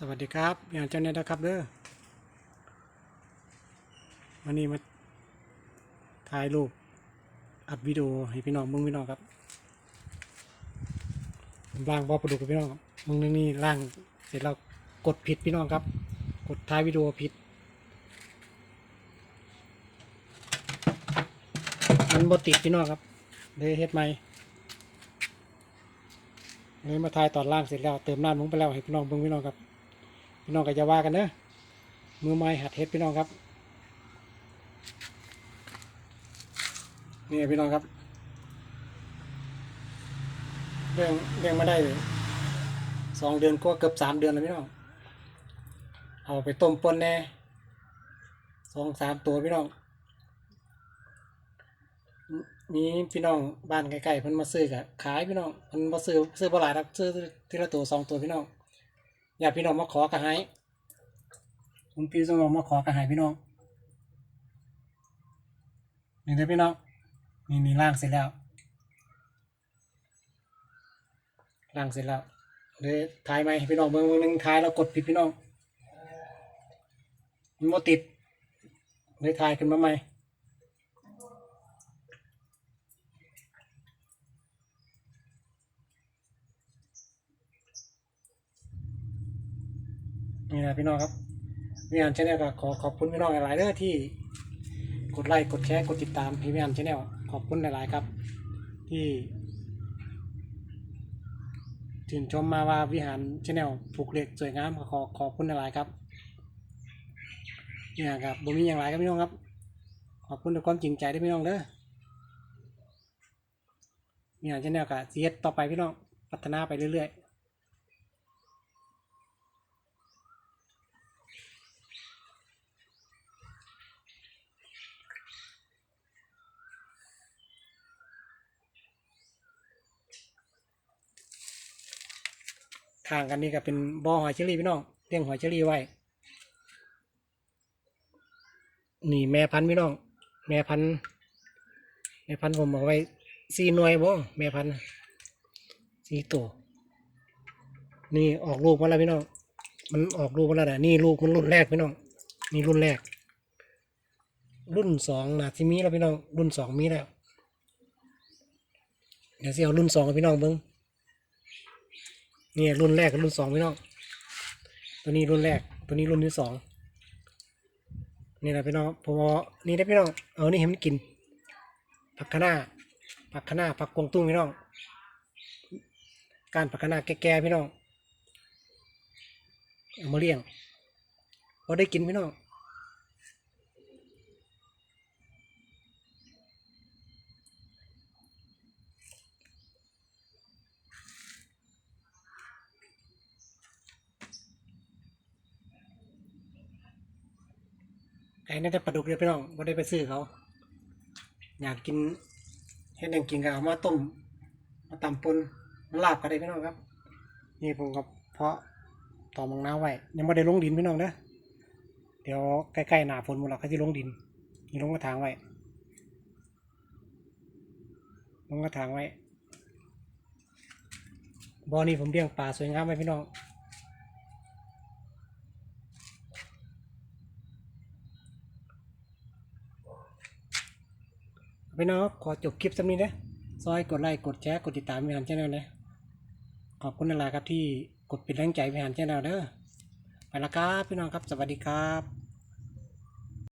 สวัสดีครับอย่างเจ้าเนี่ยนะครับเด้อวันนี้มาถ่ายรูปอัดวิดีโอให้พี่น้องมึงพี่น้องครับวางบอประดุกกับพี่น้องครับมึงนึงนี่ล่างเสร็จแล้วกดผิดพี่น้องครับ กดท้ายวิดีโอผิด มันบติดพี่น้องครับเลยเฮ็ดใหม่เลยมาถ่ายตอนล่างเสร็จแล้วเติมน้ำลงไปแล้วให้พี่น้องเบิ่งพี่น้องครับ พี่น้องก็จะว่ากันเนอะมือไม้หัดเฮ็ดพี่น้องครับนี่พี่น้องครับเรื่องเรื่องมาได้สองเดือนก็เกือบสามเดือนแล้วพี่น้องเอาไปต้มปนแน่สองสามตัวพี่น้องมีพี่น้องบ้านใกล้ๆเพิ่นมาซื้อกะขายพี่น้องเพิ่นมาซื้อซื้อบ่หลายครับซื้อทีละตัวสองตัวพี่น้อง อยากพี่น้องมาขอกระหายผมพี่สมองมาขอกระหายพี่น้อง นี่เด้อพี่น้อง นี่นี่ล่างเสร็จแล้วล่างเสร็จแล้วเลยถ่ายไหมพี่น้องเบิ่งเบิ่งหนึงถ่ายแล้วกดผิดพี่น้องมันบ่ติดเลยถ่ายขึ้นมาใหม่ นี่นะพี่น้องครับพี่อันชาแนลก็ขอขอบคุณพี่น้องหลายๆเด้อที่กดไลค์กดแชร์กดติดตามพี่อันชาแนลขอบคุณหลายๆครับ ที่ชื่นชมมาว่าวิหารชาแนลผูกเหล็กสวยงามขอขอบคุณหลายๆครับเนี่ยครับบ่มีอย่างไรครับพี่น้องครับ ขอบคุณด้วยความจริงใจด้วยพี่น้องเด้อวิหารชาแนลก็สิเฮ็ดต่อไปพี่น้องพัฒนาไปเรื่อยๆ ข้างกันนี่ก็เป็นบ่อหอยเชอรี่พี่น้องเลี้ยงหอยเชอรี่ไว้ นี่แม่พันธุ์พี่น้อง แม่พันธุ์แม่พันธุ์ผมเอาไว้สี่หน่วยบ่แม่พันธุ์สี่ตัวนี่ออกลูกมาแล้วพี่น้อง มันออกลูกมาแล้วนะนี่ลูกมันรุ่นแรกพี่น้อง นี่รุ่นแรก รุ่นสองนะที่มีแล้วพี่น้อง รุ่นสองมีแล้ว เดี๋ยวสิเอารุ่นสองพี่น้องเบิ้ง นี่รุ่นแรกกับรุ่นสองพี่น้อง ตัวนี้รุ่นแรก ตัวนี้รุ่นที่สองนี่แหละพี่น้องพอนี่ได้พี่น้อง เออนี่เห็นมันกิน ผักคะน้าผักคะน้าผักกวางตุ้งพี่น้อง การผักคะน้าแก่ๆพี่น้อง เอามาเลี้ยงพอได้กินพี่น้อง ไก่น่าจะปลาดุกเดียพี่น้องไม่ได้ไปซื้อเขา อยากกินเห็ดแดงกินก็เอามาต้ม มาตำปนมาลาบก็ได้พี่น้องครับ นี่ผมก็เพาะต่อมังนาไว้ ยังไม่ได้ลงดินพี่น้องเด้อเดี๋ยวใกล้ๆหนาฝนหมดแล้วเขาจะลงดินนี่ลงกระถางไว้ลงกระถางไว้บ่อนี้ผมเลี้ยงปลาสวยงามไว้พี่น้อง พี่น้องขอจบคลิปสักนิดนะซอยกดไลค์กดแชร์กดติดตามพิหารชแนลนะขอบคุณนลาครับที่กดเป็นแรงใจพิหารชแนลเด้อไปละครับพี่น้องครับสวัสดีครับ